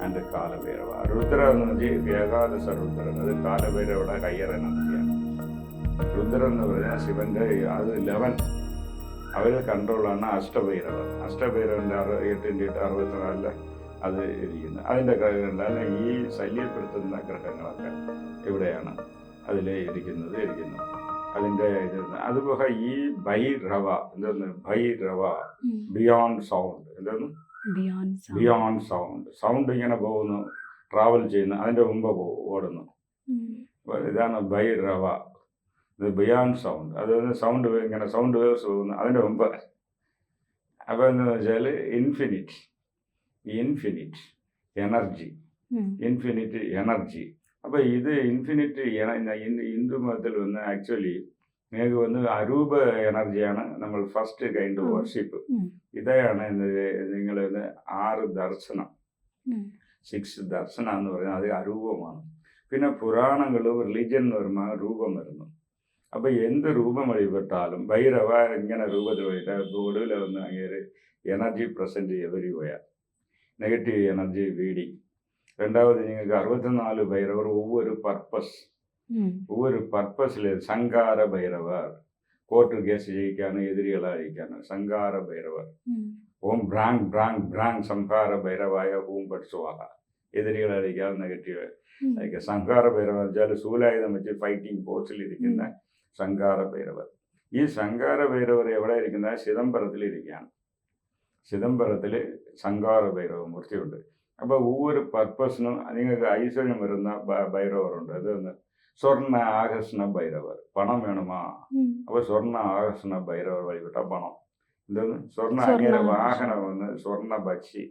And Kala Bhairava. Rudra എന്ന് വെച്ചാൽ ഏകാദശ രുദ്രൻ അത് കാലഭൈരവയുടെ കയ്യറ നടത്തിയാണ് രുദ്രൻ എന്ന് പറഞ്ഞാൽ ശിവന്റെ അത് ലെവൻ. അവരെ കൺട്രോളാണ് അഷ്ടഭൈരവ അഷ്ടഭൈരവന്റെ അറു എട്ടിന്റെ എട്ട് അറുപത്തിനാലിൽ അത് ഇരിക്കുന്നത് അതിന്റെ ഗ്രഹങ്ങളിലാണ് ഈ ശല്യപ്പെടുത്തുന്ന ഗ്രഹങ്ങളൊക്കെ ഇവിടെയാണ് അതിൽ ഇരിക്കുന്നത് ഇരിക്കുന്നത് അതിന്റെ ഇത് അതുപോലെ ഈ ഭൈരവ എന്തെന്ന് ഭൈരവ ബിയോണ്ട് സൗണ്ട് എന്തെന്ന് ബിയോണ്ട് സൗണ്ട് സൗണ്ട് ഇങ്ങനെ പോകുന്നു. ട്രാവൽ ചെയ്യുന്നു. അതിന്റെ മുമ്പ് ഓടുന്നു. ഇതാണ് ബൈ റവ. ഇത് ബിയോണ്ട് സൗണ്ട് അത് സൗണ്ട് ഇങ്ങനെ സൗണ്ട് വേവ്സ് പോകുന്നു. അതിന്റെ മുമ്പ്. അപ്പോൾ എന്താണെന്ന് വെച്ചാൽ infinite infinite energy infinite energy അപ്പോൾ ഇത് ഇൻഫിനിറ്റ് ഹിന്ദു മതത്തിൽ വന്ന് ആക്ച്വലി നിങ്ങൾക്ക് വന്ന് അരൂപ എനർജിയാണ് നമ്മൾ ഫസ്റ്റ് കൈൻഡ് വർഷിപ്പ് ഇതാണ് നിങ്ങൾ ആറ് ദർശനം. സിക്സ് ദർശനം എന്ന് പറഞ്ഞാൽ അത് അരൂപമാണ്. പിന്നെ പുരാണങ്ങളും റിലീജിയൻ എന്ന് പറയുമ്പോൾ രൂപം വരുന്നു. അപ്പൊ എന്ത് രൂപം വഴിപെട്ടാലും ഭൈരവ ഇങ്ങനെ രൂപത്തിൽ വഴിയിട്ട് ഒടുവിൽ വന്ന് അങ്ങേര് എനർജി പ്രസന്റ് എവരി പോയാൽ നെഗറ്റീവ് എനർജി വീടി രണ്ടാമത് നിങ്ങൾക്ക് അറുപത്തിനാല് ഭൈരവർ ഒവ്വൊരു പർപ്പസ് ஒவ்வொரு பர்பஸில் சங்கார பைரவர் கோர்ட்டு கேஸ் ஜெயிக்கானு எதிரிகளாக அழிக்கானு சங்கார பைரவர். ஓம் பிராங் பிராங் பிராங் சங்கார பைரவாய ஓம் பட்சுவாகா எதிரிகளை அழிக்காது நெகட்டிவ் அதுக்கு சங்கார பைரவர் ஜாலு சூலாயுதம் வச்சு ஃபைட்டிங் போஸ்டில் இருக்கின்ற சங்கார பைரவர். ഈ ശങ്കാര ഭൈരവർ എവിടെ ഇരിക്കുന്ന ചിദംബരത്തിൽ ഇരിക്കുകയാണ് ചിദംബരത്തിൽ ശങ്കാര ഭൈരവ മൂർത്തിയുണ്ട് അപ്പോൾ ഒവ്വൊരു പർപ്പസിനും നിങ്ങൾക്ക് ഐശ്വര്യം വരുന്ന ഭൈരവറുണ്ട് അത് സ്വർണ ആകർഷണ ഭൈരവർ പണം വേണമാ അപ്പോൾ സ്വർണ ആകർഷണ ഭൈരവർ വഴിവിട്ട പണം എന്തെന്ന് സ്വർണ സ്വർണ അങ്ങനെ ആകർഷണ. വാഹനം വന്ന് സ്വർണ ഭക്ഷി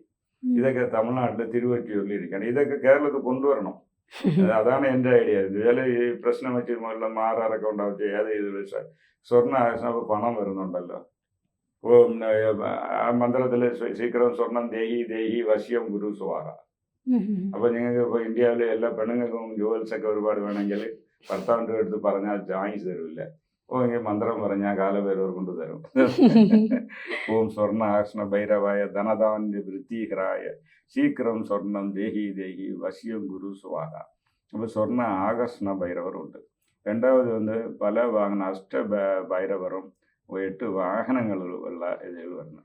ഇതൊക്കെ തമിഴ്നാട്ടിൽ തിരുവറ്റിയൂരിൽ ഇരിക്കണം ഇതൊക്കെ കേരളത്തിൽ കൊണ്ടുവരണം അത് അതാണ് എന്റെ ഐഡിയ ചില ഈ പ്രശ്നം വെച്ച് മുകളിൽ മാറാറൊക്കെ ഉണ്ടാവും ഏത് ഇത് വെച്ചാൽ സ്വർണ ആകർഷണം അപ്പോൾ പണം വരുന്നുണ്ടല്ലോ ഓ ആ മന്ത്രത്തിൽ ശീഘ്രം സ്വർണം ദേഹി ദേഹി വശ്യം ഗുരു സ്വാഹ അപ്പൊ നിങ്ങൾക്ക് ഇപ്പൊ ഇന്ത്യയിലെ എല്ലാ പെണ്ണുങ്ങൾക്കും ജുവൽസ് ഒക്കെ ഒരുപാട് വേണമെങ്കിൽ ഭർത്താവിന്റെ അടുത്ത് പറഞ്ഞാൽ ചാൻസ് തരില്ല ഓ ഇങ്ങനെ മന്ത്രം പറഞ്ഞാൽ കാലഭൈരവർ കൊണ്ട് തരും ഓം സ്വർണ ആകർഷണ ഭൈരവായ ധനദാന്റെ വൃത്തിഹരായ ശീഘ്രം സ്വർണം ദേഹി ദേഹി വശ്യം ഗുരു സ്വാഹ അപ്പോൾ സ്വർണ ആകർഷണ ഭൈരവറുണ്ട് രണ്ടാമത് വന്ന് പല വാഹന അഷ്ട ഭ- ഭൈരവറും എട്ട് വാഹനങ്ങൾ ഉള്ള ഇതിൽ വരുന്നു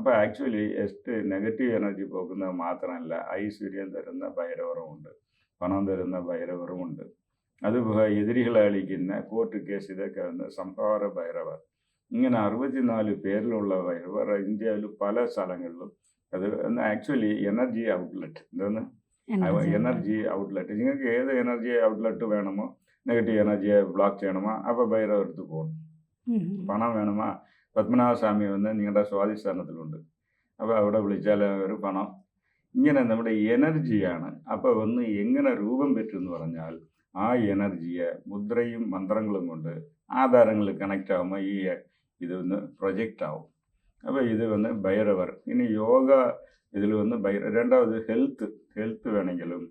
അപ്പോൾ ആക്ച്വലി എസ്റ്റ് നെഗറ്റീവ് എനർജി പോകുന്നത് മാത്രമല്ല ഐശ്വര്യം തരുന്ന ഭൈരവറുമുണ്ട് പണം തരുന്ന ഭൈരവറുമുണ്ട്. അത് വ- എതിരികളെ അളിക്കുന്ന കോർട്ട് കേസ് ഇതൊക്കെ വന്ന് സംഹാര ഭൈരവർ. ഇങ്ങനെ അറുപത്തിനാല് പേരിലുള്ള ഭൈരവർ ഇന്ത്യയിൽ പല സ്ഥലങ്ങളിലും അത് ആക്ച്വലി എനർജി ഔട്ട്ലെറ്റ് എന്താണ് എനർജി ഔട്ട്ലെറ്റ് നിങ്ങൾക്ക് ഏത് എനർജി ഔട്ട്ലെറ്റ് വേണമോ നെഗറ്റീവ് എനർജിയെ ബ്ലോക്ക് ചെയ്യണമോ അപ്പോൾ ഭൈരവർ എടുത്ത് പോകണം പണം വേണമോ പത്മനാഭസ്വാമി വന്ന് നിങ്ങളുടെ സ്വാധിസ്ഥാനത്തിലുണ്ട് അപ്പോൾ അവിടെ വിളിച്ചാൽ ഒരു പണം. ഇങ്ങനെ നമ്മുടെ എനർജിയാണ് അപ്പോൾ ഒന്ന് എങ്ങനെ രൂപം പറ്റുമെന്ന് പറഞ്ഞാൽ ആ എനർജിയെ മുദ്രയും മന്ത്രങ്ങളും കൊണ്ട് ആധാരങ്ങളിൽ കണക്റ്റ് ആകുമ്പോൾ ഈ ഇത് ഒന്ന് പ്രൊജക്റ്റ് ആവും. അപ്പോൾ ഇത് വന്ന് ഭൈരവർ. ഇനി യോഗ ഇതിൽ വന്ന് ഭൈര രണ്ടാമത് ഹെൽത്ത് ഹെൽത്ത് വേണമെങ്കിലും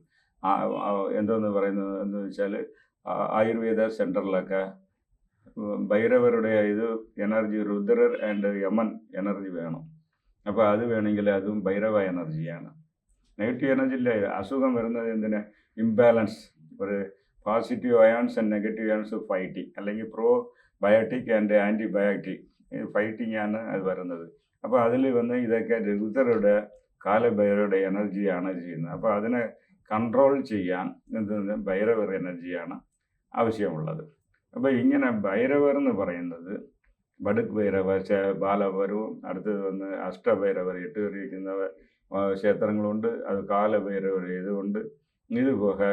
എന്തോന്ന് പറയുന്നത് എന്ന് വെച്ചാൽ ആയുർവേദ സെന്ററിലൊക്കെ ഭൈരവരുടെ ഇത് എനർജി രുദ്രർ ആൻഡ് യമൻ എനർജി വേണം. അപ്പോൾ അത് വേണമെങ്കിൽ അതും ഭൈരവ എനർജിയാണ് നെഗറ്റീവ് എനർജിയിലെ അസുഖം വരുന്നത് എന്തിന്? ഇംബാലൻസ്. ഒരു positive ions and negative ions fighting അല്ലെങ്കിൽ probiotic and antibiotic fighting ആണ് അത് വരുന്നത്. അപ്പോൾ അതിൽ വന്ന് ഇതൊക്കെ രുദ്രരുടെ കാലഭൈരവരുടെ എനർജിയാണ് ചെയ്യുന്നത്. അപ്പോൾ അതിനെ കൺട്രോൾ ചെയ്യാൻ എന്തെന്ന് ഭൈരവർ എനർജിയാണ് ആവശ്യമുള്ളത്. അപ്പോൾ ഇങ്ങനെ ഭൈരവർ എന്ന് പറയുന്നത് ബടുക് ഭൈരവർ ബാലഭൈരവും അടുത്തത് വന്ന് അഷ്ടഭൈരവർ എട്ട് കയറിയിരിക്കുന്ന ക്ഷേത്രങ്ങളുണ്ട്. അത് കാലഭൈരവർ ഇതുകൊണ്ട് ഇതുപോലെ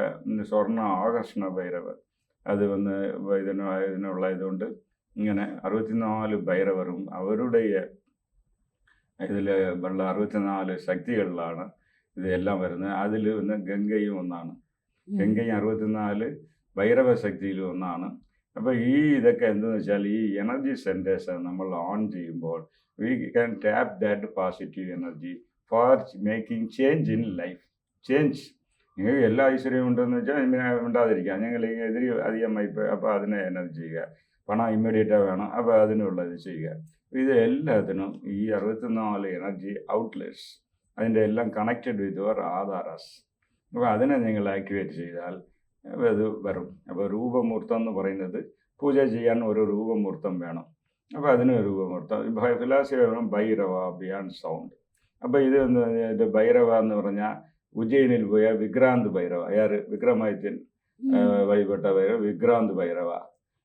സ്വർണ ആകർഷണ ഭൈരവർ. അത് വന്ന് ഇതിന് ഇതിനുള്ള ഇതുകൊണ്ട് ഇങ്ങനെ അറുപത്തിനാല് ഭൈരവരും അവരുടെ ഇതിൽ ഉള്ള അറുപത്തിനാല് ശക്തികളിലാണ് ഇതെല്ലാം വരുന്നത്. അതിൽ ഒന്ന് ഗംഗയും ഒന്നാണ്. ഗംഗയും അറുപത്തിനാല് ഭൈരവ ശക്തിയിലും ഒന്നാണ്. അപ്പോൾ ഈ ഇതൊക്കെ എന്തെന്ന് വെച്ചാൽ ഈ എനർജി സെന്റേഴ്സ് നമ്മൾ ഓൺ ചെയ്യുമ്പോൾ we can tap that positive energy for making change in life change നിങ്ങൾക്ക് എല്ലാ ഐശ്വര്യവും ഉണ്ടെന്ന് വെച്ചാൽ ഇങ്ങനെ ഉണ്ടാതിരിക്കാം ഞങ്ങൾ എതിരി അധികമായി അപ്പോൾ അതിനെ എനർജി ചെയ്യുക. പണം ഇമ്മീഡിയറ്റാ വേണം. അപ്പോൾ അതിനുള്ളത് ചെയ്യുക. ഇത് എല്ലാത്തിനും ഈ അറുപത്തിനാല് എനർജി ഔട്ട്ലെറ്റ്സ് അതിന്റെ എല്ലാം കണക്റ്റഡ് വിത്ത് യുവർ ആധാറാസ് അപ്പോൾ അതിനെ നിങ്ങൾ ആക്ടിവേറ്റ് ചെയ്താൽ അത് വരും. അപ്പോൾ രൂപമൂർത്തം എന്ന് പറയുന്നത് പൂജ ചെയ്യാൻ ഒരു രൂപമൂർത്തം വേണം. അപ്പോൾ അതിന് രൂപമൂർത്തം. ഫിലാസഫി വേണം ഭൈരവ ബിയാണ്ട് സൗണ്ട്. അപ്പോൾ ഇത് എന്ന് പറഞ്ഞാൽ ഇത് ഭൈരവ എന്ന് പറഞ്ഞാൽ ഉജ്ജയിനിൽ പോയ വിക്രാന്ത് ഭൈരവ. അയാൾ വിക്രമാദിത്യൻ വഴിപെട്ട ഭൈരവ വിക്രാന്ത് ഭൈരവ.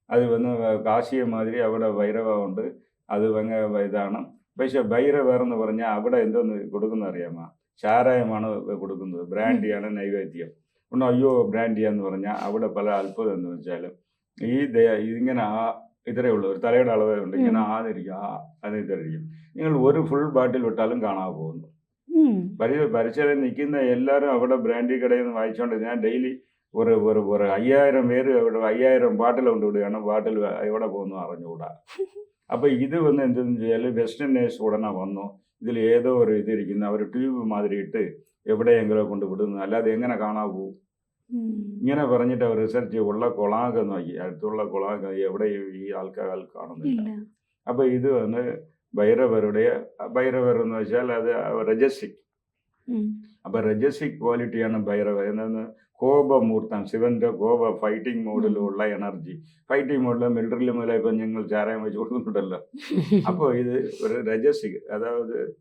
അത് വന്ന് കാശിയെ മാതിരി അവിടെ ഭൈരവ ഉണ്ട്. അത് ഭയങ്കര ഇതാണ്. പക്ഷെ ഭൈരവർ എന്ന് പറഞ്ഞാൽ അവിടെ എന്തോന്ന് കൊടുക്കുന്ന അറിയാമോ? ചാരായമാണ് കൊടുക്കുന്നത്. ബ്രാൻഡിയാണ് നൈവേദ്യം. ഒന്ന് അയ്യോ ബ്രാൻഡി എന്ന് പറഞ്ഞാൽ അവിടെ പല അത്ഭുതം എന്ന് വെച്ചാൽ ഈ ഇങ്ങനെ ഇതിങ്ങനെ ആ ഇത്രേ ഉള്ളൂ. ഒരു തലയുടെ അളവേ ഉണ്ട്. ഇങ്ങനെ ആതിരിക്കും ആ അത് ഇതരിക്കും നിങ്ങൾ ഒരു ഫുൾ ബാട്ടിൽ വിട്ടാലും കാണാതെ പോകുന്നു. പരി പരിസരം നിൽക്കുന്ന എല്ലാവരും അവിടെ ബ്രാൻഡി കടയിൽ നിന്ന് വായിച്ചുകൊണ്ട് ഞാൻ ഡെയിലി ഒരു ഒരു ഒരു അയ്യായിരം പേര് അവിടെ അയ്യായിരം ബാട്ടിൽ കൊണ്ട് വിടുകയാണ്. ബാട്ടിൽ എവിടെ പോകുന്നു അറിഞ്ഞുകൂടാ. അപ്പോൾ ഇത് വന്ന് എന്തെന്ന് വെച്ചാൽ വെസ്റ്റേൺ നേഴ്സ് ഉടനെ വന്നു. ഇതിൽ ഏതോ ഒരു ഇതിരിക്കുന്ന. ഒരു ട്യൂബ് മാതിരി ഇട്ട് എവിടെയെങ്കിലും കൊണ്ട് വിടുന്നു. അല്ലാതെ എങ്ങനെ കാണാൻ പോകും ഇങ്ങനെ പറഞ്ഞിട്ട് അവർ റിസർച്ച് ഉള്ള കൊളാക നോക്കി. അടുത്തുള്ള കൊളാക എവിടെ ഈ ആൾക്കാർ കാണുന്നില്ല. അപ്പൊ ഇത് വന്ന് ഭൈരവരുടെ ഭൈരവർ എന്ന് വെച്ചാൽ അത് രജസിക്. അപ്പൊ രജസിക് ക്വാളിറ്റിയാണ് ഭൈരവർ എന്നു കോപമൂർത്തം ശിവന്റെ കോപ ഫൈറ്റിംഗ് മോഡിലുള്ള എനർജി. ഫൈറ്റിംഗ് മോഡിൽ മിലിറ്ററിയിൽ മുതലേ ഇപ്പം ഞങ്ങൾ ചാരായം വെച്ച് കൊടുക്കുന്നുണ്ടല്ലോ. അപ്പോൾ ഇത് ഒരു രജസിക്. അതായത്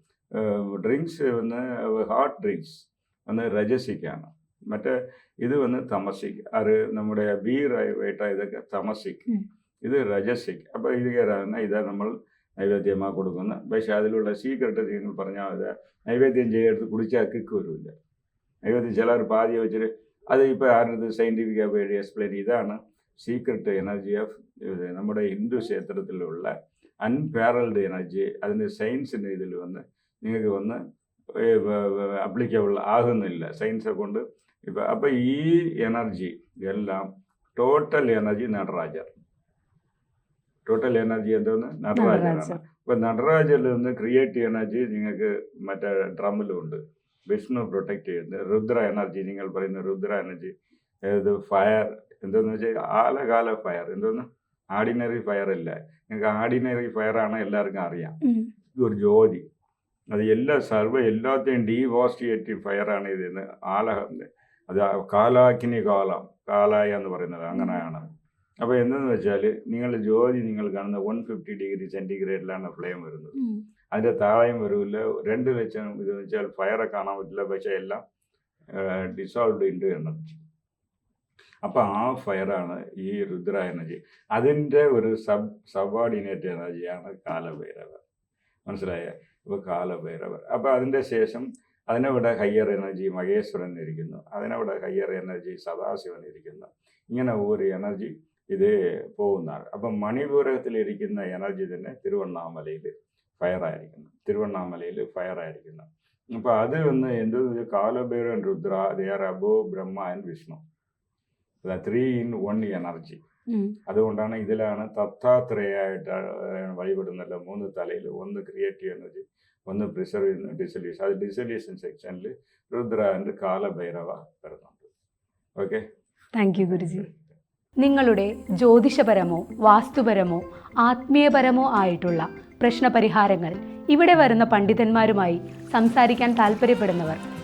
ഡ്രിങ്ക്സ് വന്ന് ഹാർട്ട് ഡ്രിങ്ക്സ് വന്ന് രജസിക്കാണ്. മറ്റേ ഇത് വന്ന് തമസിക്. അത് നമ്മുടെ ബീർ വേട്ട ഇതൊക്കെ തമസിക്. ഉം. ഇത് രജസിക്. അപ്പോൾ ഇത് കാരണം ഇതാ നമ്മൾ നൈവേദ്യமாக കൊടുക്കുന്നത് പക്ഷേ അതിലുള്ള സീക്രട്ട് നിങ്ങൾ പറഞ്ഞാൽ അത് നൈവേദ്യം ചെയ്തെടുത്ത് കുടിച്ചാൽ കിക്ക് വരില്ല. നൈവേദ്യം ചിലർ പാതി വെച്ചിട്ട് അത് ഇപ്പോൾ ആരുടെ സയന്റിഫിക്കായി വേണ്ടി എക്സ്പ്ലെയിൻ ഇതാണ്. സീക്രട്ട് എനർജി ഓഫ് ഇത് നമ്മുടെ ഹിന്ദു ക്ഷേത്രത്തിലുള്ള അൺപാരൽഡ് എനർജി അതിന്റെ സയൻസിന്റെ ഇതിൽ വന്ന് നിങ്ങൾക്ക് വന്ന് അപ്ലിക്കബിൾ ആകുന്നില്ല. സയൻസെ കൊണ്ട് ഇപ്പം അപ്പം ഈ എനർജി എല്ലാം ടോട്ടൽ എനർജി നടരാജർ. ടോട്ടൽ എനർജി എന്തോന്ന്? നടരാജർ. ഇപ്പം നടരാജിൽ നിന്ന് ക്രിയേറ്റീവ് എനർജി നിങ്ങൾക്ക് മറ്റേ ഡ്രമ്മിലും ഉണ്ട്. വിഷ്ണു പ്രൊട്ടക്ട് ചെയ്യുന്നത് രുദ്ര എനർജി നിങ്ങൾ പറയുന്ന രുദ്ര എനർജി ഇത് ഫയർ എന്തെന്ന് വെച്ചാൽ ആലകാല ഫയർ എന്തോന്ന്? ആർഡിനറി ഫയർ അല്ല നിങ്ങൾക്ക് ആർഡിനറി ഫയർ ആണ് എല്ലാവർക്കും അറിയാം. ഇത് ഒരു ജ്യോതി. അത് എല്ലാ സർവ എല്ലാത്തെയും ഡീവാസ്റ്റിയേറ്റീവ് ഫയറാണ് ഇതിന് ആല അത് കാലാക്കിനി കാലം കാലായ എന്ന് പറയുന്നത് അങ്ങനെയാണ്. അപ്പോൾ എന്തെന്ന് വെച്ചാൽ നിങ്ങൾ ജ്യോതി നിങ്ങൾ കാണുന്ന വൺ ഫിഫ്റ്റി ഡിഗ്രി സെന്റിഗ്രേഡിലാണ് ഫ്ലെയിം വരുന്നത്. അതിന്റെ താഴെയും വരില്ല രണ്ട് ലക്ഷം ഇത് വെച്ചാൽ ഫയറെ കാണാൻ പറ്റില്ല പക്ഷേ എല്ലാം ഡിസോൾവ് ഇന്റു എനർജി അപ്പോൾ ആ ഫയറാണ് ഈ രുദ്ര എനർജി അതിന്റെ ഒരു സബ് സബോർഡിനേറ്റ് എനർജിയാണ് കാലഭൈരവ മനസ്സിലായ? ഇപ്പോൾ കാലഭൈരവർ. അപ്പോൾ അതിന്റെ ശേഷം അതിനവിടെ ഹയ്യർ എനർജി മഹേശ്വരൻ ഇരിക്കുന്നു. അതിനവിടെ ഹയ്യർ എനർജി സദാശിവൻ ഇരിക്കുന്നു. ഇങ്ങനെ ഒരു എനർജി ഇത് പോകുന്നതാണ്. അപ്പം മണിപൂരകത്തിലിരിക്കുന്ന എനർജി തന്നെ തിരുവണ്ണാമലയിൽ ഫയറായിരിക്കുന്നു. തിരുവണ്ണാമലയിൽ ഫയറായിരിക്കുന്നു. അപ്പോൾ അത് വന്ന് എന്തെന്ന് Kalabhairavan Rudra they are above Brahma and Vishnu. Three in one energy അതുകൊണ്ടാണ് ഇതിലാണ് തത്താത്രയായിട്ട് വഴിപെടുന്നല്ലോ. മൂന്ന് തലയിൽ ഒന്ന് ക്രിയേറ്റീവ് എനർജി ഒന്ന് പ്രിസർവ് ഡിസൊല്യൂഷൻ അത് ഡിസൊല്യൂഷൻ സെക്ഷനിൽ രുദ്ര ആൻഡ് കാലഭൈരവ വരുന്നുണ്ട്. Okay thank you Guruji. നിങ്ങളുടെ ജ്യോതിഷപരമോ വാസ്തുപരമോ ആത്മീയപരമോ ആയിട്ടുള്ള പ്രശ്നപരിഹാരങ്ങൾ ഇവിടെ വരുന്ന പണ്ഡിതന്മാരുമായി സംസാരിക്കാൻ താല്പര്യപ്പെടുന്നവർ